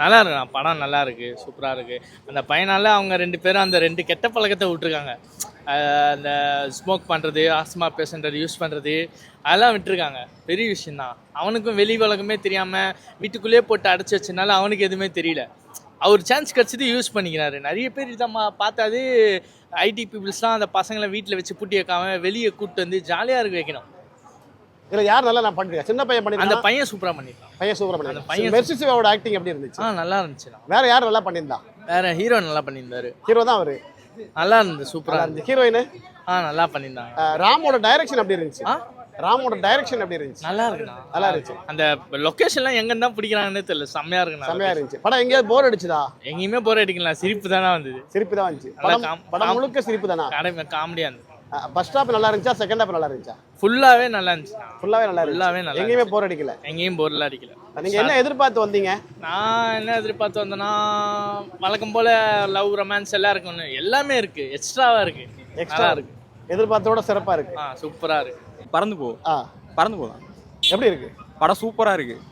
நல்லா இருக்கு படம் நல்லா இருக்கு சூப்பராக இருக்கு. அந்த பையனால அவங்க ரெண்டு பேரும் அந்த ரெண்டு கெட்ட பழக்கத்தை விட்டுருக்காங்க. அந்த ஸ்மோக் பண்ணுறது ஆஸ்மா பேஷண்ட்டை யூஸ் பண்ணுறது அதெல்லாம் விட்டுருக்காங்க. பெரிய விஷயம்தான். அவனுக்கும் வெளி உலகமே தெரியாமல் வீட்டுக்குள்ளேயே போட்டு அடைச்சி வச்சனால அவனுக்கு எதுவுமே தெரியல. அவர் சான்ஸ் கிடச்சது யூஸ் பண்ணிக்கிறாரு. நிறைய பேர் இதை பார்த்தாது ஐடி பீப்புள்ஸ்லாம் அந்த பசங்களை வீட்டில் வச்சு பூட்டி வைக்காம வெளியே கூப்பிட்டு வந்து ஜாலியாக இருக்க வைக்கணும். இதுல யார் நல்லா நான் பண்ணிருக்கேன் சின்ன பையன் அந்த பண்ணிருந்தா பையன் சூப்பராக பண்ணிருக்கான். பையன் சூப்பரா அந்த பண்ணிருக்கான் பையன் மெர்சி சிவாவோட ஆக்டிங் எப்படி இருந்துச்சு? நல்லா இருந்துச்சுண்ணா வேற யார் நல்லா பண்ணியிருந்தா? வேற ஹீரோ நல்லா பண்ணியிருந்தாரு. ஹீரோ தான் அவரு. நல்லா இருந்தது சூப்பராக நல்லா இருந்துச்சு இருந்துச்சு ஹீரோயின் ஆ நல்லா பண்ணியிருந்தாங்க. ராமோட டைரக்ஷன் எப்படி இருந்துச்சு? ராமோட டைரக்ஷன் எப்படி இருந்துச்சு? நல்லா இருக்குண்ணா. நல்லா இருந்துச்சு. அந்த லொக்கேஷன்லாம் எங்க தான் பிடிக்கிறாங்கன்னு தெரியல. செம்மையா இருக்குண்ணா செம்மையா இருந்துச்சு. படம் எங்கேயாவது போர் அடிச்சுதா? எங்கேயுமே போற அடிக்கலாம் சிரிப்பு தானே வந்தது. சிரிப்பு தான் வந்துச்சு. படம் முழுக்க சிரிப்பு தானா? காமெடியா இருந்தது. ஃபர்ஸ்ட் ஹாப் நல்லா இருந்துச்சா? செகண்ட் ஹாப் நல்லா இருந்துச்சா? ஃபுல்லாவே நல்லா இருந்துச்சுண்ணா. ஃபுல்லாவே நல்லா இருந்துச்சு. ஃபுல்லாவே நல்லா எங்கேயுமே போர் அடிக்கல. எங்கேயும் போர்லாம் அடிக்கல. நீங்க என்ன எதிர்பார்த்து வந்தீங்க? நான் என்ன எதிர்பார்த்து வந்தேன்னா வழக்கம் போல லவ் ரொமான்ஸ் எல்லாம் இருக்குன்னு எல்லாமே இருக்கு. எக்ஸ்ட்ராவா இருக்கு. எக்ஸ்ட்ரா இருக்கு. எதிர்பார்த்தோட சிறப்பா இருக்கு. ஆ சூப்பரா இருக்கு. பறந்து போ. ஆ. பறந்து போகலாம் எப்படி இருக்கு? படம் சூப்பராக இருக்குது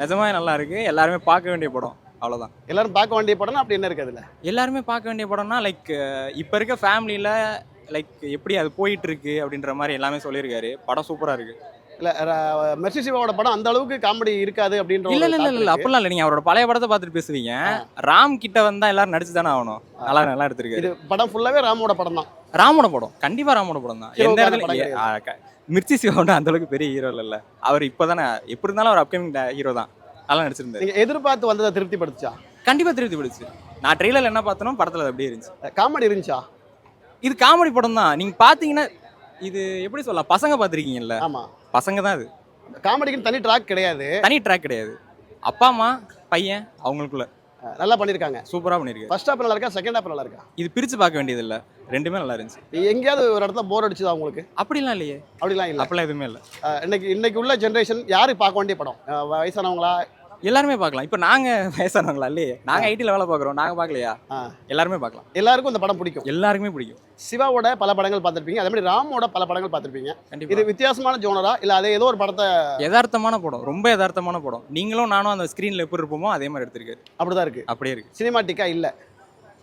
நிஜமாவே நல்லா இருக்குது எல்லாருமே பார்க்க வேண்டிய படம். அவ்வளோதான் எல்லாரும் பார்க்க வேண்டிய படம் அப்படி என்ன இருக்கு அதுல? எல்லாருமே பார்க்க வேண்டிய படம்னா லைக் இப்போ இருக்க ஃபேமிலியில் லைக் எப்படி அது போயிட்டு இருக்கு அப்படின்ற மாதிரி எல்லாமே சொல்லியிருக்காரு. படம் சூப்பராக இருக்கு. இல்ல மெர்சி சிவாவோட படம் அந்த அளவுக்கு காமெடி இருக்காது அப்படின்ற இல்ல இல்ல இல்ல. அப்படிலாம் இல்லை. நீங்கள் அவரோட பழைய படத்தை பார்த்துட்டு பேசுவீங்க. ராம் கிட்ட வந்தா எல்லாரும் நடிச்சு தானே ஆகணும். நல்லா நல்லா எடுத்திருக்காரு. இது படம் ஃபுல்லாவே ராமோட படம் தான். ராமோட படம். கண்டிப்பா ராமோட படம் தான். எந்த இடத்துல மிர்ச்சி சிவாவோட அந்த அளவுக்கு பெரிய ஹீரோ இல்ல அவர் இப்போதானே எப்படி இருந்தாலும் அவர் அப்கமிங் ஹீரோ தான். நல்லா நடிச்சிருந்தாரு. எதிர்பார்த்து வந்ததை திருப்தி படுத்துச்சா கண்டிப்பா திருப்தி பிடிச்சு நான் ட்ரெய்லர் என்ன பார்த்தனோ படத்துல அப்படியே இருந்துச்சு. காமெடி இருந்துச்சா? இது காமெடி படம் தான் நீங்க பாத்தீங்கன்னா இது எப்படி சொல்லலாம்? பசங்க பார்த்துருக்கீங்கல்ல ஆமா. பசங்க தான் இது காமெடிக்குன்னு தனி ட்ராக் கிடையாது. தனி ட்ராக் கிடையாது. அப்பா அம்மா பையன் அவங்களுக்குள்ள. நல்லா பண்ணிருக்காங்க. சூப்பரா பண்ணிருக்கு ஃபர்ஸ்ட் ஹாப் நல்லா இருக்கா? செகண்ட் ஹாப் நல்லா இருக்கா? இது பிரிச்சு பார்க்க வேண்டியது இல்ல ரெண்டுமே நல்லா இருந்துச்சு. எங்கேயாவது ஒரு இடத்துல போர் அடிச்சுதா உங்களுக்கு? அப்படிலாம் இல்லையே. அப்படிலாம் இல்ல. அப்படிலாம் எதுவுமே இல்லை. இன்னைக்கு இன்னைக்கு உள்ள ஜென்ரேஷன் யாரு பார்க்க வேண்டிய படம்? வயசானவங்களா? எல்லாருமே பார்க்கலாம். இப்போ நாங்க வயசானவங்களா இல்லையே? நாங்க ஐடியில் வேலை பார்க்குறோம். நாங்க பார்க்கலையா. எல்லாருமே பார்க்கலாம். எல்லாருக்கும் இந்த படம் பிடிக்கும். எல்லாருக்குமே பிடிக்கும். சிவாவோட பல படங்கள் பார்த்திருப்பீங்க. அதே மாதிரி ராமோட பல படங்கள் பார்த்திருப்பீங்க. இது வித்தியாசமான ஜோனரா? இல்ல அதே ஏதோ ஒரு படத்தை யதார்த்தமான படம். ரொம்ப யதார்த்தமான படம். நீங்களும் நானும் அந்த ஸ்க்ரீனில் எப்படி இருப்போமோ அதே மாதிரி எடுத்திருக்காரு. அப்படிதான் இருக்கு. அப்படியே இருக்கு. சினிமாட்டிக்கா இல்ல.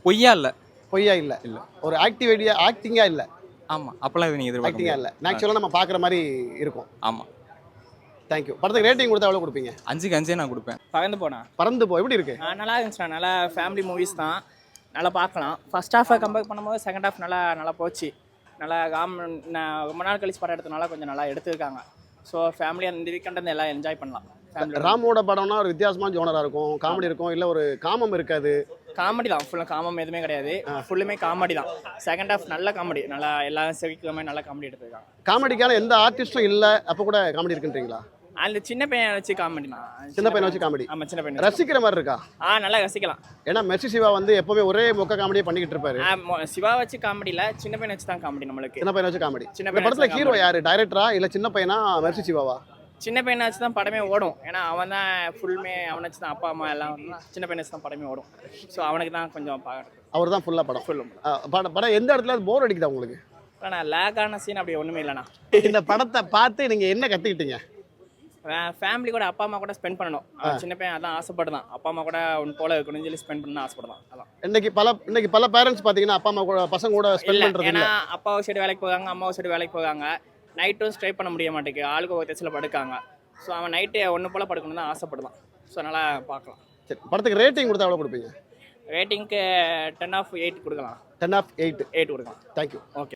பொய்யா இல்ல. பொய்யா இல்ல. இல்ல. ஒரு ஆக்டிவிட்டியா ஆக்டிங்கா இல்ல. ஆமா. அப்பெல்லாம் இது நீங்க ஆக்டிங்கா எதிர்பார்க்க இல்ல. ஆக்சுவலா நம்ம பாக்குற மாதிரி இருக்கும். ஆமா. தேங்க்யூ படத்துக்கு ரேட்டிங் கொடுத்தா எவ்வளவு கொடுப்பீங்க? அஞ்சுக்கு அஞ்சே நான் கொடுப்பேன். பறந்து போனேன் பறந்து போ எப்படி இருக்கு? நல்லா இருந்துச்சுண்ணா. நல்லா ஃபேமிலி மூவிஸ் தான். நல்லா பார்க்கலாம். ஃபர்ஸ்ட் ஹாஃபை கம்பேர் பண்ணும்போது செகண்ட் ஹாஃப் நல்லா நல்லா போச்சு. நல்லா காம் நான் ரொம்ப நாள் கழிச்சு படம் எடுத்தனால கொஞ்சம் நல்லா எடுத்திருக்காங்க. ஸோ ஃபேமிலி அந்த வீக்கெண்ட் வந்து எல்லாம் என்ஜாய் பண்ணலாம். ஃபேமிலி ராமோட படம்னா ஒரு வித்தியாசமான ஜோனரா இருக்கும். காமெடி இருக்கும். இல்ல ஒரு காமம் இருக்காது. காமெடி தான். ஃபுல்லாக காமம் எதுவுமே கிடையாது. ஃபுல்லுமே காமெடி தான். செகண்ட் ஹாஃப் நல்ல காமெடி நல்லா எல்லாரும் செவிக்கிற மாதிரி நல்ல காமெடி எடுத்திருக்காங்க. காமெடிக்கான எந்த ஆர்டிஸ்டும் இல்ல. அப்ப கூட காமெடி இருக்குன்றீங்களா? அந்த சின்ன பையன் வச்சு காமெடி தான். சின்ன பையனை வச்சு காமெடி ஆமாம் சின்ன பையன். ரசிக்கிற மாதிரி இருக்கா? ஆ நல்லா ரசிக்கலாம். ஏன்னா மெர்சி சிவா வந்து எப்பவுமே ஒரே மொக்க காமெடியே பண்ணிக்கிட்டு இருப்பாரு. ஆ, மொ- சிவா வச்சு காமெடியில் சின்ன பையன் வச்சு தான் காமெடி நம்மளுக்கு. சின்ன பையனை வச்சு காமெடி சின்ன இந்த பையனை படத்துல வச்சு ஹீரோ. யாரு? டைரக்டரா இல்ல சின்ன பையனா? மெர்சி சிவாவா? சின்ன பையனை வச்சு தான் படமே ஓடும். ஏன்னா அவன் தான் ஃபுல்மே அவனை வச்சு தான் அப்பா அம்மா எல்லாம் சின்ன பையனை வச்சு தான் படமே ஓடும். ஸோ அவனுக்கு தான் கொஞ்சம் பார்க்கறது அவர் தான் ஃபுல்லா படம். ஃபுல்லும் படம் படம் எந்த இடத்துல போர் அடிக்குதா உங்களுக்கு? ஆனால் லேக்கான சீன் அப்படி ஒன்றுமே இல்லைண்ணா இந்த படத்தை பார்த்து நீங்க என்ன கத்துக்கிட்டீங்க? ஃபேமிலி கூட அப்பா அம்மா கூட ஸ்பெண்ட் பண்ணணும். சின்ன பையன் அதான் ஆசைப்படுதான். அப்பா அம்மா கூட உன் போல இருக்கணும்னு சொல்லி ஸ்பெண்ட் பண்ணணும் ஆசைப்படுதான். அதான். இன்னைக்கு பல இன்னைக்கு பல பேரண்ட்ஸ் பாத்தீங்கன்னா அப்பா அம்மா கூட பசங்க கூட ஸ்பெண்ட் பண்றது ஏன்னா இல்ல அப்பாவும் சைடு வேலைக்கு போகாங்க அம்மாவும் சைடு வேலைக்கு போகாங்க. நைட்டும் ஸ்ட்ரை பண்ண முடிய மாட்டேங்குது. ஆளுக்கு ஒரு திசையில் படுக்காங்க. ஸோ அவன் நைட்டு ஒன்று போல் படுக்கணும்னு தான் ஆசைப்படுதான். ஸோ நல்லா பார்க்கலாம். சரி படத்துக்கு ரேட்டிங் கொடுத்தா எவ்வளவு கொடுப்பீங்க? ரேட்டிங்க்கு டென் ஆஃப் எயிட் கொடுக்கலாம். டென் ஆஃப் எயிட் எயிட் கொடுக்கலாம். Thank you okay